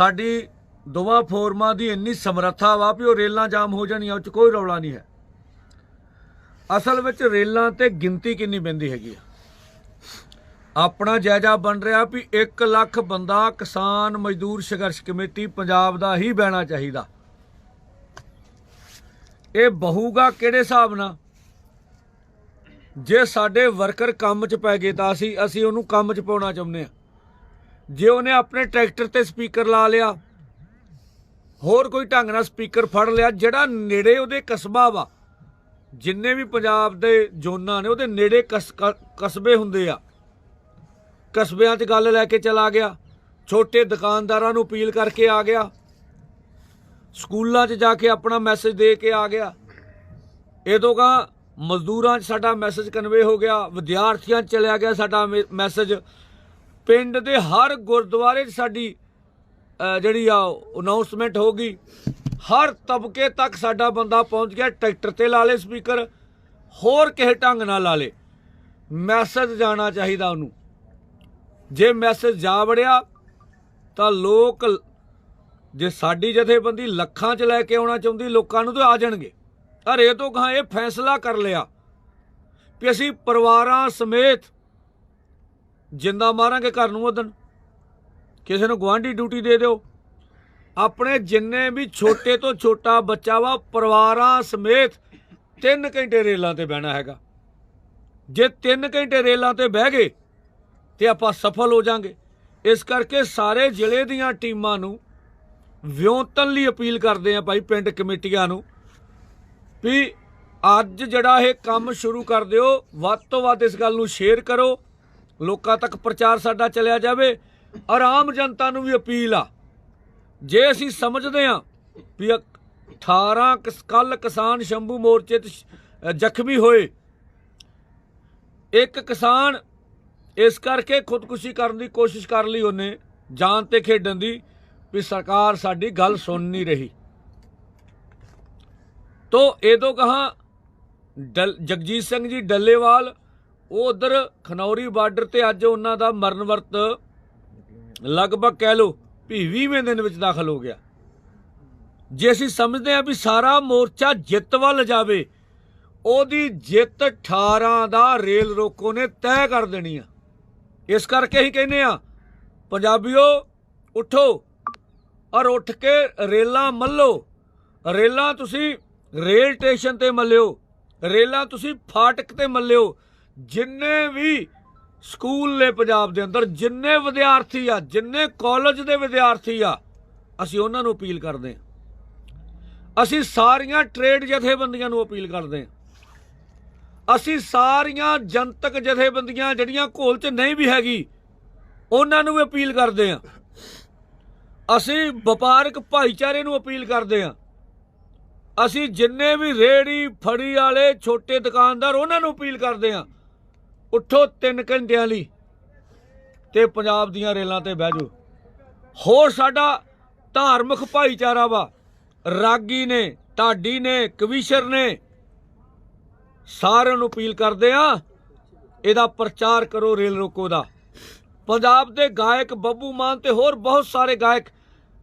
ਸਾਡੀ ਦੋਵਾਂ ਫੋਰਮਾਂ ਦੀ ਇੰਨੀ ਸਮਰੱਥਾ ਵਾ ਵੀ ਉਹ ਰੇਲਾਂ ਜਾਮ ਹੋ ਜਾਣੀਆਂ, ਉਹ ਚ ਕੋਈ ਰੌਲਾ ਨਹੀਂ ਹੈ। ਅਸਲ ਵਿੱਚ ਰੇਲਾਂ ਤੇ ਗਿਣਤੀ ਕਿੰਨੀ ਪੈਂਦੀ ਹੈਗੀ ਆ। ਆਪਣਾ ਜਾਇਜ਼ਾ ਬਣ ਰਿਹਾ ਵੀ 1 ਲੱਖ ਬੰਦਾ ਕਿਸਾਨ ਮਜ਼ਦੂਰ ਸੰਘਰਸ਼ ਕਮੇਟੀ ਪੰਜਾਬ ਦਾ ਹੀ ਬਹਿਣਾ ਚਾਹੀਦਾ। ਇਹ ਬਹੂਗਾ ਕਿਹੜੇ ਹਿਸਾਬ ਨਾਲ? ਜੇ ਸਾਡੇ ਵਰਕਰ ਕੰਮ 'ਚ ਪੈ ਗਏ ਤਾਂ ਅਸੀਂ ਅਸੀਂ ਉਹਨੂੰ ਕੰਮ 'ਚ ਪਾਉਣਾ ਚਾਹੁੰਦੇ ਆ ਜੇ ਉਹਨੇ ਆਪਣੇ ਟਰੈਕਟਰ ਤੇ ਸਪੀਕਰ ਲਾ ਲਿਆ, ਹੋਰ ਕੋਈ ਢੰਗ ਨਾਲ ਸਪੀਕਰ ਫੜ ਲਿਆ, ਜਿਹੜਾ ਨੇੜੇ ਉਹਦੇ ਕਸਬਾ ਵਾ, ਜਿੰਨੇ ਵੀ ਪੰਜਾਬ ਦੇ ਜ਼ੋਨਾਂ ਨੇ, ਉਹਦੇ ਨੇੜੇ ਕਸ- ਕ- ਕਸਬੇ ਹੁੰਦੇ ਆ, ਕਸਬਿਆਂ 'ਚ ਗੱਲ ਲੈ ਕੇ ਚਲਾ ਗਿਆ, ਛੋਟੇ ਦੁਕਾਨਦਾਰਾਂ ਨੂੰ ਅਪੀਲ ਕਰਕੇ ਆ ਗਿਆ, ਸਕੂਲਾਂ 'ਚ ਜਾ ਕੇ ਆਪਣਾ ਮੈਸੇਜ ਦੇ ਕੇ ਆ ਗਿਆ ਇਹਦੋਂ ਕਾ ਮਜ਼ਦੂਰਾਂ 'ਚ ਸਾਡਾ ਮੈਸੇਜ ਕਨਵੇ ਹੋ ਗਿਆ, ਵਿਦਿਆਰਥੀਆਂ 'ਚ ਚਲਿਆ ਗਿਆ ਸਾਡਾ ਮੈ- ਮੈਸੇਜ ਪਿੰਡ ਦੇ ਹਰ ਗੁਰਦੁਆਰੇ 'ਚ ਸਾਡੀ ਜਿਹੜੀ ਆ ਅਨਾਉਂਸਮੈਂਟ ਹੋ ਗਈ ਹਰ ਤਬਕੇ ਤੱਕ ਸਾਡਾ ਬੰਦਾ ਪਹੁੰਚ ਗਿਆ, ਟਰੈਕਟਰ ਤੇ ਲਾ ਲੇ ਸਪੀਕਰ, ਹੋਰ ਕਿਸੇ ਢੰਗ ਨਾਲ ਲਾ ਲੇ। ਮੈਸੇਜ ਜਾਣਾ ਚਾਹੀਦਾ ਉਹਨੂੰ। ਜੇ ਮੈਸੇਜ ਜਾ ਵੜਿਆ, ਤਾਂ ਲੋਕ ਜੇ ਸਾਡੀ ਜਥੇਬੰਦੀ ਲੱਖਾਂ 'ਚ ਲੈ ਕੇ ਆਉਣਾ ਚਾਹੁੰਦੀ, ਲੋਕਾਂ ਨੂੰ ਤਾਂ ਆ ਜਾਣਗੇ। ਪਰ ਇਹ ਤੋਂ ਕਹਾਂ ਇਹ ਫੈਸਲਾ ਕਰ ਲਿਆ ਕਿ ਅਸੀਂ ਪਰਿਵਾਰਾਂ ਸਮੇਤ ਜਿੰਦਾ ਮਾਰਾਂਗੇ ਘਰ ਨੂੰ ਉਦਣ ਕਿਸੇ ਨੂੰ ਗਵਾਂਢੀ ਡਿਊਟੀ ਦੇ ਦਿਓ। ਆਪਣੇ ਜਿੰਨੇ ਵੀ ਛੋਟੇ ਤੋਂ ਛੋਟਾ ਬੱਚਾ ਵਾ, ਪਰਿਵਾਰਾਂ ਸਮੇਤ 3 ਘੰਟੇ ਰੇਲਾਂ ਤੇ ਬਹਿਣਾ ਹੈਗਾ। ਜੇ 3 ਘੰਟੇ ਰੇਲਾਂ ਤੇ ਬਹਿ ਗਏ, ਤੇ ਆਪਾਂ ਸਫਲ ਹੋ ਜਾਾਂਗੇ। ਇਸ ਕਰਕੇ ਸਾਰੇ ਜ਼ਿਲ੍ਹੇ ਦੀਆਂ ਟੀਮਾਂ ਨੂੰ ਵਿਉਂਤਨ ਲਈ ਅਪੀਲ ਕਰਦੇ ਆ ਭਾਈ ਪਿੰਡ ਕਮੇਟੀਆਂ ਨੂੰ ਵੀ ਅੱਜ ਜਿਹੜਾ ਇਹ ਕੰਮ ਸ਼ੁਰੂ ਕਰ ਦਿਓ, ਵੱਧ ਤੋਂ ਵੱਧ ਇਸ ਗੱਲ ਨੂੰ ਸ਼ੇਅਰ ਕਰੋ। ਲੋਕਾਂ ਤੱਕ ਪ੍ਰਚਾਰ ਸਾਡਾ ਚੱਲਿਆ ਜਾਵੇ ਔਰ ਆਮ ਜਨਤਾ ਨੂੰ ਵੀ ਅਪੀਲ ਆ। ਜੇ ਅਸੀਂ ਸਮਝਦੇ ਆ ਵੀ 18 ਕੱਲ ਕਿਸਾਨ ਸ਼ੰਭੂ ਮੋਰਚੇ ਤੇ ਜ਼ਖਮੀ ਹੋਏ, ਇੱਕ ਕਿਸਾਨ ਇਸ ਕਰਕੇ ਖੁਦਕੁਸ਼ੀ ਕਰਨ ਦੀ ਕੋਸ਼ਿਸ਼ ਕਰ ਲਈ ਉਹਨੇ, ਜਾਨ ਤੇ ਖੇਡਣ ਦੀ, ਵੀ ਸਰਕਾਰ ਸਾਡੀ ਗੱਲ ਸੁਣ ਨਹੀਂ ਰਹੀ। ਤੋ ਇਹ ਤੋਂ ਕਹਾ, ਡਲ- ਜਗਜੀਤ ਸਿੰਘ ਜੀ ਡੱਲੇਵਾਲ ਉਹ ਉਧਰ ਖਨੌਰੀ ਬਾਰਡਰ ਤੇ ਅੱਜ ਉਹਨਾਂ ਦਾ ਮਰਨ ਵਰਤ ਲਗਭਗ ਕਹਿ ਲਓ ਵੀ 20ਵੇਂ ਦਿਨ ਵਿੱਚ ਦਾਖਲ ਹੋ ਗਿਆ। ਜੇ ਅਸੀਂ ਸਮਝਦੇ ਹਾਂ ਵੀ ਸਾਰਾ ਮੋਰਚਾ ਜਿੱਤ ਵੱਲ ਜਾਵੇ, ਉਹਦੀ ਜਿੱਤ 18 ਦਾ ਰੇਲ ਰੋਕੋ ਨੇ ਤੈਅ ਕਰ ਦੇਣੀ ਆ। ਇਸ ਕਰਕੇ ਹੀ ਕਹਿੰਦੇ ਆ, ਪੰਜਾਬੀਓ, ਉਠੋ ਔਰ ਉੱਠ ਕੇ ਰੇਲਾਂ ਮੱਲੋ। ਰੇਲਾਂ ਤੁਸੀਂ ਰੇਲ ਸਟੇਸ਼ਨ ਤੇ ਮੱਲਿਓ, ਰੇਲਾਂ ਤੁਸੀਂ ਫਾਟਕ ਤੇ ਮੱਲਿਓ। ਜਿੰਨੇ ਵੀ ਸਕੂਲ ਨੇ ਪੰਜਾਬ ਦੇ ਅੰਦਰ, ਜਿੰਨੇ ਵਿਦਿਆਰਥੀ ਆ, ਜਿੰਨੇ ਕਾਲਜ ਦੇ ਵਿਦਿਆਰਥੀ ਆ, ਅਸੀਂ ਉਹਨਾਂ ਨੂੰ ਅਪੀਲ ਕਰਦੇ ਹਾਂ। ਅਸੀਂ ਸਾਰੀਆਂ ਟ੍ਰੇਡ ਜਥੇਬੰਦੀਆਂ ਨੂੰ ਅਪੀਲ ਕਰਦੇ ਹਾਂ। ਅਸੀਂ ਸਾਰੀਆਂ ਜਨਤਕ ਜਥੇਬੰਦੀਆਂ ਜਿਹੜੀਆਂ ਘੋਲ 'ਚ ਨਹੀਂ ਵੀ ਹੈਗੀ, ਉਹਨਾਂ ਨੂੰ ਵੀ ਅਪੀਲ ਕਰਦੇ ਹਾਂ। ਅਸੀਂ ਵਪਾਰਕ ਭਾਈਚਾਰੇ ਨੂੰ ਅਪੀਲ ਕਰਦੇ ਹਾਂ। ਅਸੀਂ ਜਿੰਨੇ ਵੀ ਰੇੜੀ ਫੜੀ ਵਾਲੇ ਛੋਟੇ ਦੁਕਾਨਦਾਰ, ਉਹਨਾਂ ਨੂੰ ਅਪੀਲ ਕਰਦੇ ਹਾਂ। ਉੱਠੋ 3 ਘੰਟਿਆਂ ਲਈ ਤੇ ਪੰਜਾਬ ਦੀਆਂ ਰੇਲਾਂ ਤੇ ਬਹਿ ਜਾਓ। ਹੋਰ ਸਾਡਾ ਧਾਰਮਿਕ ਭਾਈਚਾਰਾ ਵਾ। ਰਾਗੀ ਨੇ, ਢਾਡੀ ਨੇ, ਕਵੀਸ਼ਰ ਨੇ ਸਾਰਿਆਂ ਨੂੰ ਅਪੀਲ ਕਰਦੇ ਆ, ਇਹਦਾ ਪ੍ਰਚਾਰ ਕਰੋ ਰੇਲ ਰੋਕੋ ਦਾ। ਪੰਜਾਬ ਦੇ ਗਾਇਕ ਬੱਬੂ ਮਾਨ ਤੇ ਹੋਰ ਬਹੁਤ ਸਾਰੇ ਗਾਇਕ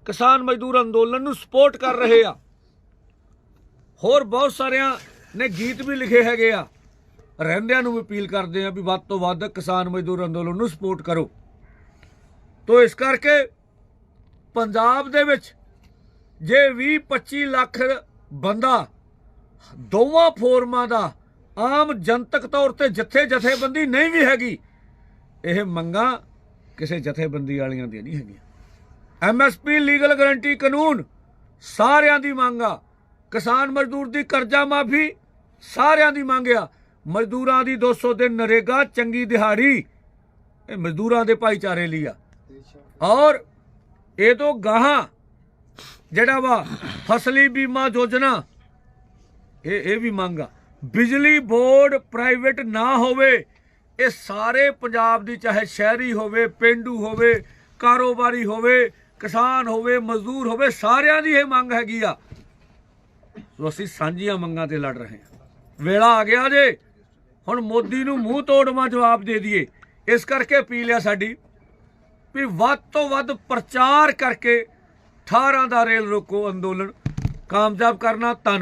ਕਿਸਾਨ ਮਜ਼ਦੂਰ ਅੰਦੋਲਨ ਨੂੰ ਸਪੋਰਟ ਕਰ ਰਹੇ ਆ। ਹੋਰ ਬਹੁਤ ਸਾਰਿਆਂ ਨੇ ਗੀਤ ਵੀ ਲਿਖੇ ਹੈਗੇ ਆ। ਰਹਿੰਦਿਆਂ ਨੂੰ ਵੀ ਅਪੀਲ ਕਰਦੇ ਹਾਂ ਵੀ ਵੱਧ ਤੋਂ ਵੱਧ ਕਿਸਾਨ ਮਜ਼ਦੂਰ ਅੰਦੋਲਨ ਨੂੰ ਸਪੋਰਟ ਕਰੋ। ਤੋ ਇਸ ਕਰਕੇ ਪੰਜਾਬ ਦੇ ਵਿੱਚ ਜੇ 20 25 ਲੱਖ ਬੰਦਾ ਦੋਵਾਂ ਫੋਰਮਾਂ ਦਾ ਆਮ ਜਨਤਕ ਤੌਰ ਤੇ ਜਥੇ ਜਥੇਬੰਦੀ ਨਹੀਂ ਵੀ ਹੈਗੀ, ਇਹ ਮੰਗਾਂ ਕਿਸੇ ਜਥੇਬੰਦੀ ਵਾਲੀਆਂ ਦੀਆਂ ਨਹੀਂ ਹੈਗੀਆਂ। ਐਮਐਸਪੀ ਲੀਗਲ ਗਾਰੰਟੀ ਕਾਨੂੰਨ, ਸਾਰਿਆਂ ਦੀ ਮੰਗ ਆ। ਕਿਸਾਨ ਮਜ਼ਦੂਰ ਦੀ ਕਰਜ਼ਾ ਮਾਫੀ, ਸਾਰਿਆਂ ਦੀ ਮੰਗ ਆ। ਮਜ਼ਦੂਰਾਂ ਦੀ 200 ਦਿਨ ਨਰੇਗਾ, ਚੰਗੀ ਦਿਹਾੜੀ। ਇਹ ਮਜ਼ਦੂਰਾਂ ਦੇ ਭਾਈਚਾਰੇ ਲਈ ਆ। ਔਰ ਇਹ ਤੋਂ ਗਾਹਾਂ, ਜਿਹੜਾ ਵਾ ਫਸਲੀ ਬੀਮਾ ਯੋਜਨਾ, ਇਹ ਇਹ ਵੀ ਮੰਗ ਆ। ਬਿਜਲੀ ਬੋਰਡ ਪ੍ਰਾਈਵੇਟ ਨਾ ਹੋਵੇ, ਇਹ ਸਾਰੇ ਪੰਜਾਬ ਦੀ, ਚਾਹੇ ਸ਼ਹਿਰੀ ਹੋਵੇ, ਪਿੰਡੂ ਹੋਵੇ, ਕਾਰੋਬਾਰੀ ਹੋਵੇ, ਕਿਸਾਨ ਹੋਵੇ, ਮਜ਼ਦੂਰ ਹੋਵੇ, ਸਾਰਿਆਂ ਦੀ ਇਹ ਮੰਗ ਹੈਗੀ ਆ। ਸੋ ਅਸੀਂ ਸਾਂਝੀਆਂ ਮੰਗਾਂ ਤੇ ਲੜ ਰਹੇ ਹਾਂ। ਵੇਲਾ ਆ ਗਿਆ ਜੇ। ਹੁਣ ਮੋਦੀ ਨੂੰ ਮੂੰਹ ਤੋੜਵਾ ਜਵਾਬ ਦੇ ਦਈਏ। ਇਸ ਕਰਕੇ ਅਪੀਲ ਆ ਸਾਡੀ ਵੀ ਵੱਧ ਤੋਂ ਵੱਧ ਪ੍ਰਚਾਰ ਕਰਕੇ 18 ਦਾ ਰੇਲ ਰੋਕੋ ਅੰਦੋਲਨ ਕਾਮਯਾਬ ਕਰਨਾ ਧੰਨ